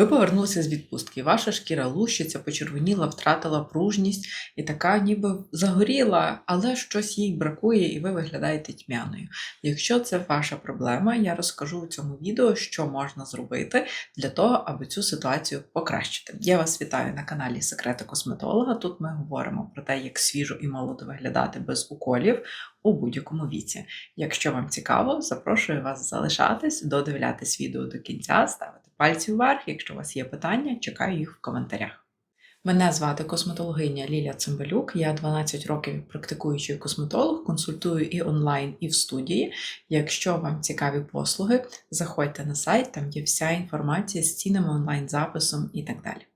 Ви повернулися з відпустки. Ваша шкіра лущиться, почервоніла, втратила пружність і така ніби загоріла, але щось їй бракує, і ви виглядаєте тьмяною. Якщо це ваша проблема, я розкажу у цьому відео, що можна зробити для того, аби цю ситуацію покращити. Я вас вітаю на каналі Секрети косметолога. Тут ми говоримо про те, як свіжо і молодо виглядати без уколів у будь-якому віці. Якщо вам цікаво, запрошую вас залишатись, додивлятись відео до кінця, ставити пальці вверх. Якщо у вас є питання, чекаю їх в коментарях. Мене звати косметологиня Ліля Цимбалюк. Я 12 років практикуючий косметолог, консультую і онлайн, і в студії. Якщо вам цікаві послуги, заходьте на сайт, там є вся інформація з цінами, онлайн-записом і так далі.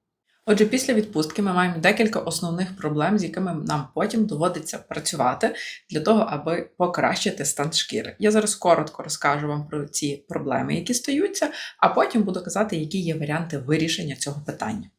Отже, після відпустки ми маємо декілька основних проблем, з якими нам потім доводиться працювати для того, аби покращити стан шкіри. Я зараз коротко розкажу вам про ці проблеми, які стаються, а потім буду казати, які є варіанти вирішення цього питання.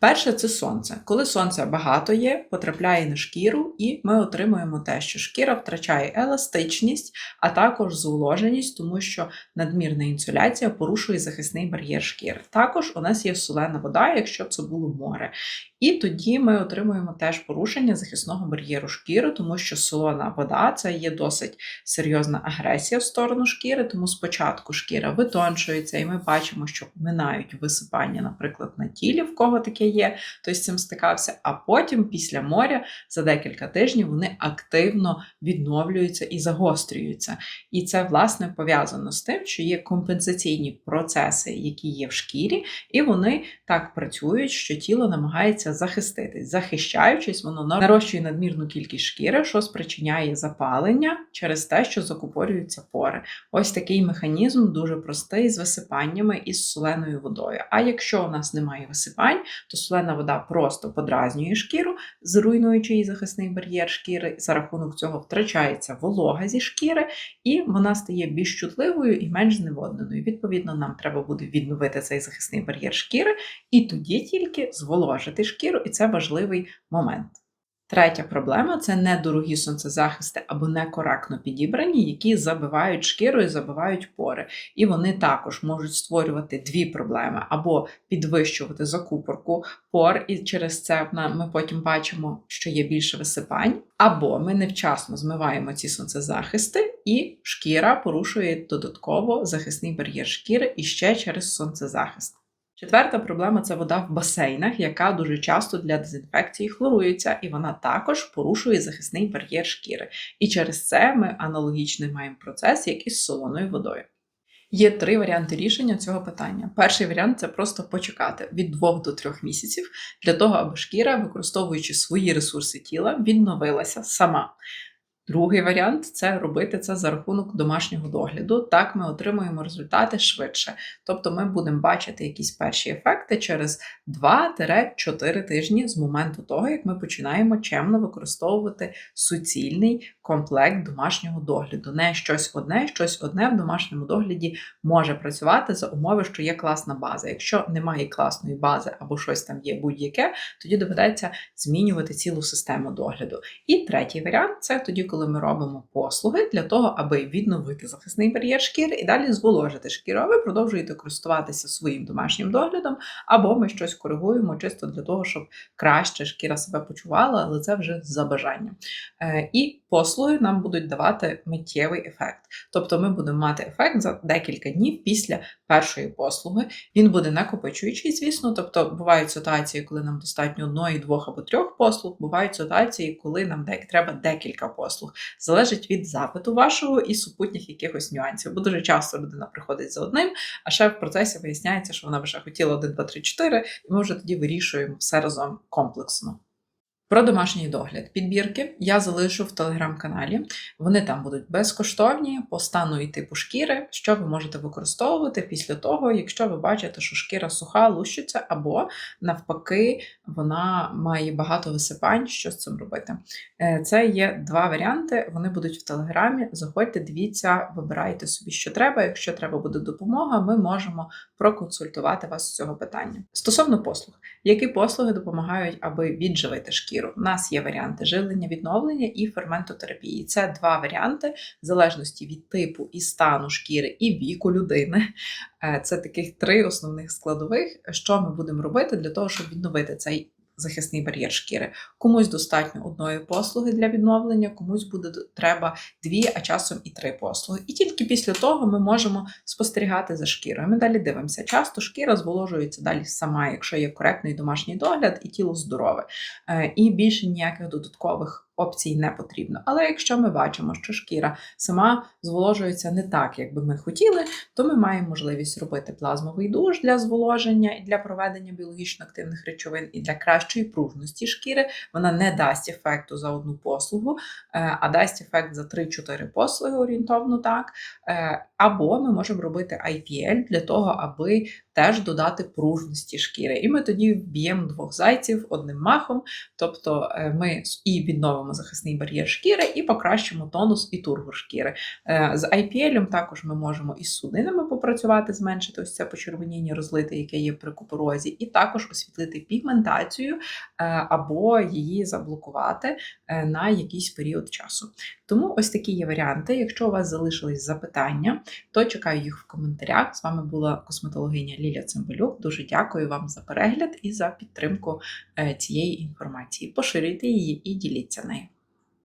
Перше це сонце. Коли сонця багато є, потрапляє на шкіру, і ми отримуємо те, що шкіра втрачає еластичність, а також зволоженість, тому що надмірна інсоляція порушує захисний бар'єр шкіри. Також у нас є солена вода, якщо це було море. І тоді ми отримуємо теж порушення захисного бар'єру шкіри, тому що солона вода це є досить серйозна агресія в сторону шкіри, тому спочатку шкіра витончується, і ми бачимо, що минають висипання, наприклад, на тілі, в кого таке є, той з цим стикався. А потім, після моря, за декілька тижнів вони активно відновлюються і загострюються. І це, власне, пов'язано з тим, що є компенсаційні процеси, які є в шкірі, і вони так працюють, що тіло намагається захиститись. Захищаючись, воно нарощує надмірну кількість шкіри, що спричиняє запалення через те, що закупорюються пори. Ось такий механізм дуже простий з висипаннями і з соленою водою. А якщо у нас немає висипань, то солена вода просто подразнює шкіру, зруйнуючи її захисний бар'єр шкіри. За рахунок цього втрачається волога зі шкіри, і вона стає більш чутливою і менш зневодненою. Відповідно, нам треба буде відновити цей захисний бар'єр шкіри, і тоді тільки зволожити шкіру, і це важливий момент. Третя проблема це недорогі сонцезахисти або некоректно підібрані, які забивають шкіру і забивають пори. І вони також можуть створювати дві проблеми: або підвищувати закупорку пор, і через це ми потім бачимо, що є більше висипань, або ми невчасно змиваємо ці сонцезахисти, і шкіра порушує додатково захисний бар'єр шкіри і ще через сонцезахист. Четверта проблема це вода в басейнах, яка дуже часто для дезінфекції хлорується, і вона також порушує захисний бар'єр шкіри. І через це ми аналогічний маємо процес, як і з солоною водою. Є три варіанти рішення цього питання. Перший варіант це просто почекати від 2 до 3 місяців для того, аби шкіра, використовуючи свої ресурси тіла, відновилася сама. Другий варіант це робити це за рахунок домашнього догляду. Так ми отримуємо результати швидше. Тобто ми будемо бачити якісь перші ефекти через 2-4 тижні з моменту того, як ми починаємо чемно використовувати суцільний комплект домашнього догляду. Не щось одне, щось одне в домашньому догляді може працювати за умови, що є класна база. Якщо немає класної бази або щось там є будь-яке, тоді доведеться змінювати цілу систему догляду. І третій варіант це тоді, коли коли ми робимо послуги для того, аби відновити захисний бар'єр шкіри і далі зволожити шкіру. А ви продовжуєте користуватися своїм домашнім доглядом, або ми щось коригуємо чисто для того, щоб краще шкіра себе почувала, але це вже за бажанням. Е, і послуги нам будуть давати миттєвий ефект. Тобто ми будемо мати ефект за декілька днів після першої послуги. Він буде накопичуючий, звісно. Тобто бувають ситуації, коли нам достатньо одної, двох або трьох послуг, бувають ситуації, коли нам треба декілька послуг послуг. Залежить від запиту вашого і супутніх якихось нюансів. Бо дуже часто людина приходить за одним, а ще в процесі виясняється, що вона вже хотіла 1, 2, 3, 4, і ми вже тоді вирішуємо все разом комплексно. Про домашній догляд. Підбірки я залишу в телеграм-каналі. Вони там будуть безкоштовні по стану і типу шкіри, що ви можете використовувати після того, якщо ви бачите, що шкіра суха, лущиться, або навпаки, вона має багато висипань. Що з цим робити? Е, це є два варіанти. Вони будуть в телеграмі. Заходьте, дивіться, вибирайте собі, що треба. Якщо треба буде допомога, ми можемо проконсультувати вас з цього питання. Стосовно послуг, які послуги допомагають, аби відживити шкіру? Шкіру. У нас є варіанти живлення, відновлення і ферментотерапії. Це два варіанти в залежності від типу і стану шкіри і віку людини. Е, Це таких три основних складових, що ми будемо робити для того, щоб відновити цей захисний бар'єр шкіри. Комусь достатньо одної послуги для відновлення, комусь буде треба дві, а часом і три послуги. І тільки після того ми можемо спостерігати за шкірою. Ми далі дивимося. Часто шкіра зволожується далі сама, якщо є коректний домашній догляд і тіло здорове. Е, І більше ніяких додаткових опцій не потрібно. Але якщо ми бачимо, що шкіра сама зволожується не так, як би ми хотіли, то ми маємо можливість робити плазмовий душ для зволоження і для проведення біологічно активних речовин і для кращої пружності шкіри. Вона не дасть ефекту за одну послугу, е, а дасть ефект за 3-4 послуги орієнтовно так. Е, Або ми можемо робити IPL для того, аби теж додати пружності шкіри. І ми тоді вб'ємо двох зайців одним махом. Тобто е, ми і відновимо захисний бар'єр шкіри, і покращимо тонус і тургор шкіри. Е, З IPL також ми можемо із судинами попрацювати, зменшити ось це почервоніння розлите, яке є при купорозі, і також освітлити пігментацію е, або її заблокувати на якийсь період часу. Тому ось такі є варіанти. Якщо у вас залишились запитання, то чекаю їх в коментарях. З вами була косметологиня Ліля Цимбалюк. Дуже дякую вам за перегляд і за підтримку е, цієї інформації. Поширюйте її і діліться нею.